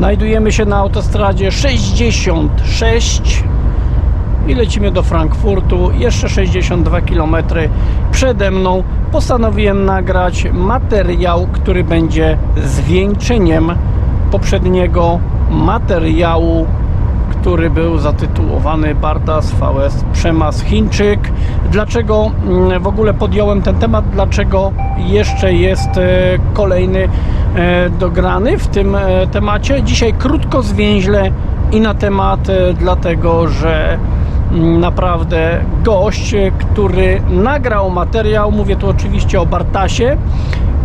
Znajdujemy się na autostradzie 66 i lecimy do Frankfurtu. Jeszcze 62 km przede mną. Postanowiłem nagrać materiał, który będzie zwieńczeniem poprzedniego materiału, który był zatytułowany Bartas VS Przemas Chińczyk. Dlaczego mm, w ogóle podjąłem ten temat? Dlaczego jeszcze jest e, kolejny e, dograny w tym e, temacie? Dzisiaj krótko, zwięźle i na temat, dlatego że mm, naprawdę gość, który nagrał materiał, mówię tu oczywiście o Bartasie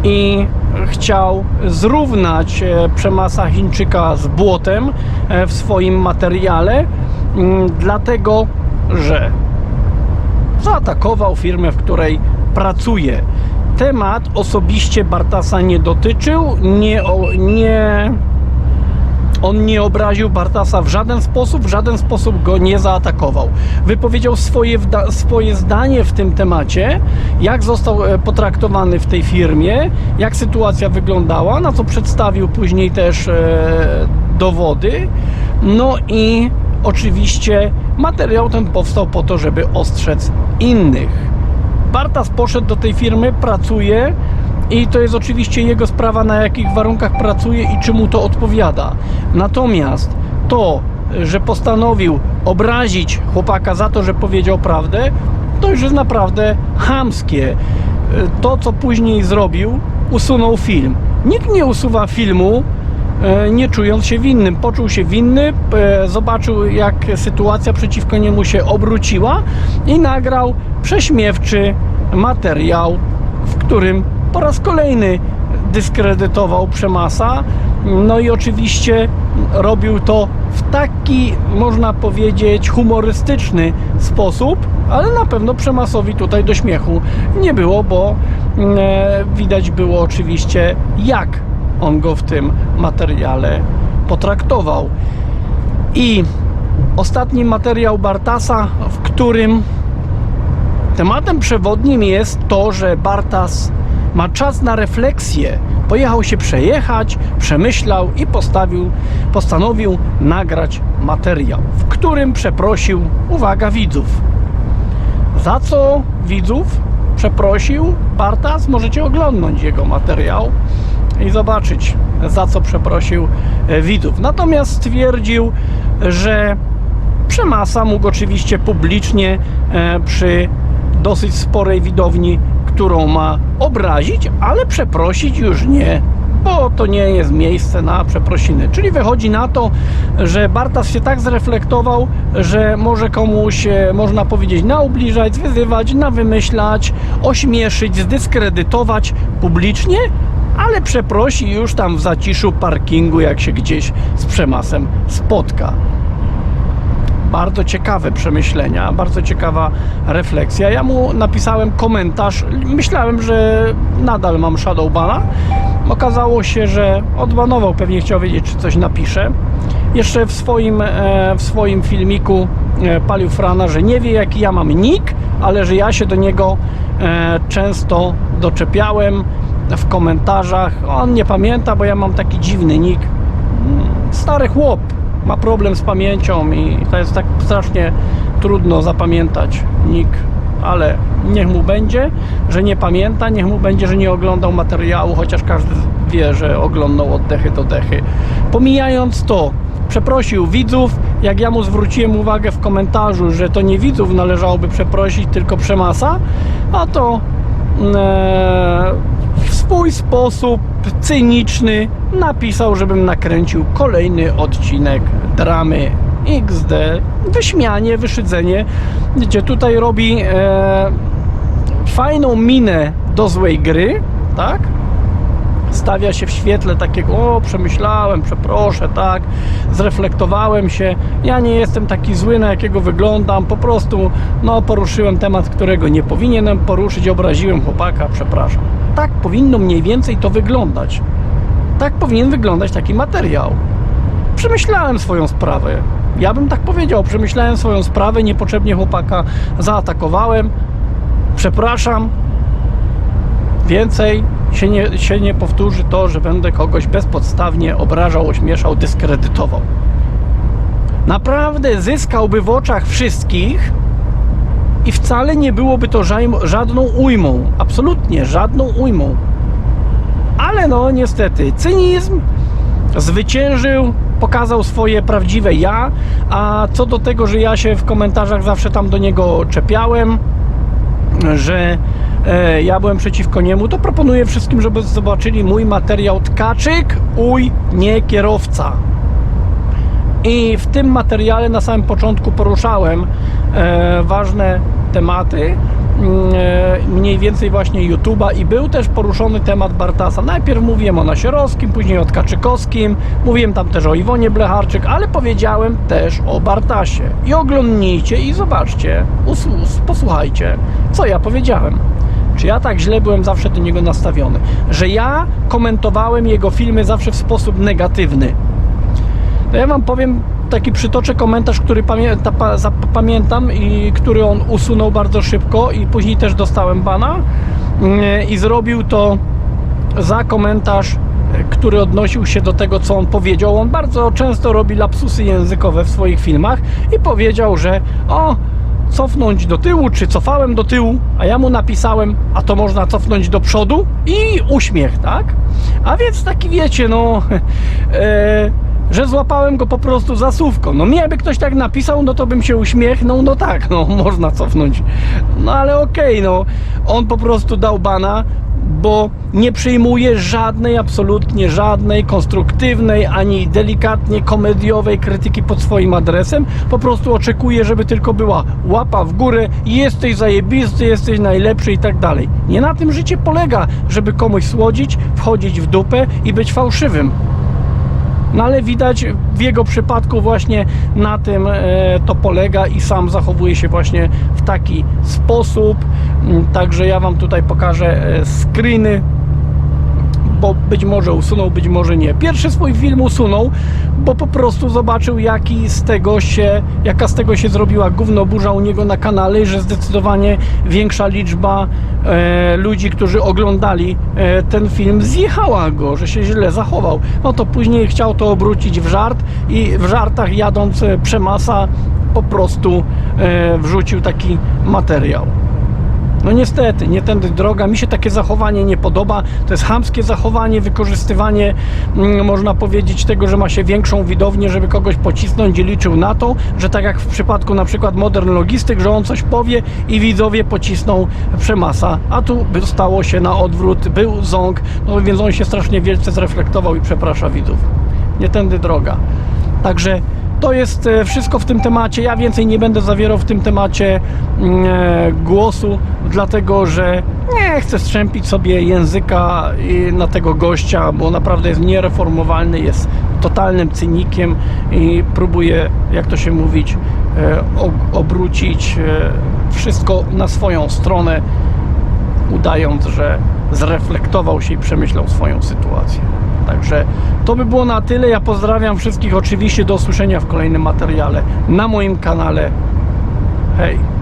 i chciał zrównać e, przemasa Chińczyka z błotem e, w swoim materiale, mm, dlatego że zaatakował firmę, w której pracuje. Temat osobiście Bartasa nie dotyczył, nie, nie on nie obraził Bartasa w żaden sposób, w żaden sposób go nie zaatakował. Wypowiedział swoje, swoje zdanie w tym temacie, jak został e, potraktowany w tej firmie, jak sytuacja wyglądała, na co przedstawił później też e, dowody. No i oczywiście materiał ten powstał po to, żeby ostrzec innych. Bartas poszedł do tej firmy, pracuje i to jest oczywiście jego sprawa, na jakich warunkach pracuje i czy mu to odpowiada. Natomiast to, że postanowił obrazić chłopaka za to, że powiedział prawdę, to już jest naprawdę chamskie. To, co później zrobił, usunął film. Nikt nie usuwa filmu, e, nie czując się winnym. Poczuł się winny, e, zobaczył jak sytuacja przeciwko niemu się obróciła i nagrał prześmiewczy materiał, w którym po raz kolejny dyskredytował Przemasa. No i oczywiście robił to w taki, można powiedzieć, humorystyczny sposób, ale na pewno Przemasowi tutaj do śmiechu nie było, bo e, widać było oczywiście, jak on go w tym materiale potraktował. I ostatni materiał Bartasa, w którym tematem przewodnim jest to, że Bartas ma czas na refleksję. Pojechał się przejechać, przemyślał i postawił, postanowił nagrać materiał, w którym przeprosił, uwaga, widzów. Za co widzów przeprosił Bartas? Możecie oglądnąć jego materiał i zobaczyć, za co przeprosił e, widzów. Natomiast stwierdził, że Przemasa mógł oczywiście publicznie e, przy dosyć sporej widowni, którą ma obrazić, ale przeprosić już nie, bo to nie jest miejsce na przeprosiny. Czyli wychodzi na to, że Bartas się tak zreflektował, że może komuś, e, można powiedzieć, naubliżać, zwyzywać, nawymyślać, ośmieszyć, zdyskredytować publicznie, ale przeprosi już tam w zaciszu parkingu, jak się gdzieś z Przemasem spotka bardzo ciekawe przemyślenia, bardzo ciekawa refleksja. Ja mu napisałem komentarz. Myślałem, że nadal mam Shadowbana. Okazało się, że odbanował, pewnie chciał wiedzieć, czy coś napiszę. Jeszcze w swoim, e, w swoim filmiku e, palił frana, że nie wie jaki ja mam nick, ale że ja się do niego e, często doczepiałem w komentarzach. On nie pamięta, bo ja mam taki dziwny nick. Mm, Stary chłop, ma problem z pamięcią i to jest tak strasznie trudno zapamiętać nick, ale niech mu będzie, że nie pamięta, niech mu będzie, że nie oglądał materiału, chociaż każdy wie, że oglądał od dechy do dechy. Pomijając to, przeprosił widzów, jak ja mu zwróciłem uwagę w komentarzu, że to nie widzów należałoby przeprosić, tylko przemasa, a to e, w swój sposób cyniczny napisał, żebym nakręcił kolejny odcinek dramy XD. Wyśmianie, wyszydzenie, gdzie tutaj robi e, fajną minę do złej gry, tak? Stawia się w świetle takiego, o, przemyślałem, przeproszę, tak, zreflektowałem się. Ja nie jestem taki zły, na jakiego wyglądam, po prostu, no, poruszyłem temat, którego nie powinienem poruszyć, obraziłem chłopaka, przepraszam. Tak powinno mniej więcej to wyglądać. Tak powinien wyglądać taki materiał. Przemyślałem swoją sprawę. Ja bym tak powiedział, przemyślałem swoją sprawę, niepotrzebnie chłopaka zaatakowałem. Przepraszam. Więcej się nie, się nie powtórzy to, że będę kogoś bezpodstawnie obrażał, ośmieszał, dyskredytował. Naprawdę zyskałby w oczach wszystkich i wcale nie byłoby to ża- żadną ujmą. Absolutnie żadną ujmą. Ale no niestety, cynizm zwyciężył, pokazał swoje prawdziwe ja, a co do tego, że ja się w komentarzach zawsze tam do niego czepiałem, że e, ja byłem przeciwko niemu, to proponuję wszystkim, żeby zobaczyli mój materiał Tkaczyk, uj, nie kierowca. I w tym materiale na samym początku poruszałem e, ważne tematy, mm, e, mniej więcej właśnie YouTube'a i był też poruszony temat Bartasa. Najpierw mówiłem o Nasierowskim, później o Tkaczykowskim, mówiłem tam też o Iwonie Blecharczyk, ale powiedziałem też o Bartasie. I oglądnijcie i zobaczcie, posłuchajcie, co ja powiedziałem. Czy ja tak źle byłem zawsze do niego nastawiony? Że ja komentowałem jego filmy zawsze w sposób negatywny. To ja wam powiem, taki przytoczę komentarz, który pamię ta, za, pamiętam i który on usunął bardzo szybko i później też dostałem bana Yy, i zrobił to za komentarz, który odnosił się do tego, co on powiedział. On bardzo często robi lapsusy językowe w swoich filmach i powiedział, że o, cofnąć do tyłu, czy cofałem do tyłu, a ja mu napisałem, a to można cofnąć do przodu i uśmiech, tak? A więc taki wiecie, no, e, że złapałem go po prostu za słówko. No mnie by ktoś tak napisał, no to bym się uśmiechnął, no tak, no można cofnąć. No ale okej, no, on po prostu dał bana, bo nie przyjmuje żadnej, absolutnie żadnej konstruktywnej, ani delikatnie komediowej krytyki pod swoim adresem. Po prostu oczekuje, żeby tylko była łapa w górę, jesteś zajebisty, jesteś najlepszy i tak dalej. Nie na tym życie polega, żeby komuś słodzić, wchodzić w dupę i być fałszywym. No ale widać w jego przypadku właśnie na tym e, to polega i sam zachowuje się właśnie w taki sposób. Mm, Także ja Wam tutaj pokażę e, screeny być może usunął, być może nie. Pierwszy swój film usunął, bo po prostu zobaczył jaki z tego się, jaka z tego się zrobiła gówno burza u niego na kanale i że zdecydowanie większa liczba e, ludzi, którzy oglądali e, ten film zjechała go, że się źle zachował. No to później chciał to obrócić w żart i w żartach jadąc e, przemasa po prostu e, wrzucił taki materiał. No niestety, nie tędy droga. Mi się takie zachowanie nie podoba. To jest chamskie zachowanie, wykorzystywanie, mm, można powiedzieć, tego, że ma się większą widownię, żeby kogoś pocisnąć i liczył na to, że tak jak w przypadku na przykład Modern Logistyk, że on coś powie i widzowie pocisną przemasa. A tu stało się na odwrót, był ząg, no więc on się strasznie wielce zreflektował i przeprasza widzów. Nie tędy droga. Także to jest e, wszystko w tym temacie. Ja więcej nie będę zawierał w tym temacie mm, e, głosu, dlatego że nie chcę strzępić sobie języka i na tego gościa, bo naprawdę jest niereformowalny, jest totalnym cynikiem i próbuje, jak to się mówić, e, obrócić e, wszystko na swoją stronę, udając, że zreflektował się i przemyślał swoją sytuację. Także to by było na tyle. Ja pozdrawiam wszystkich oczywiście do usłyszenia w kolejnym materiale na moim kanale. Hej!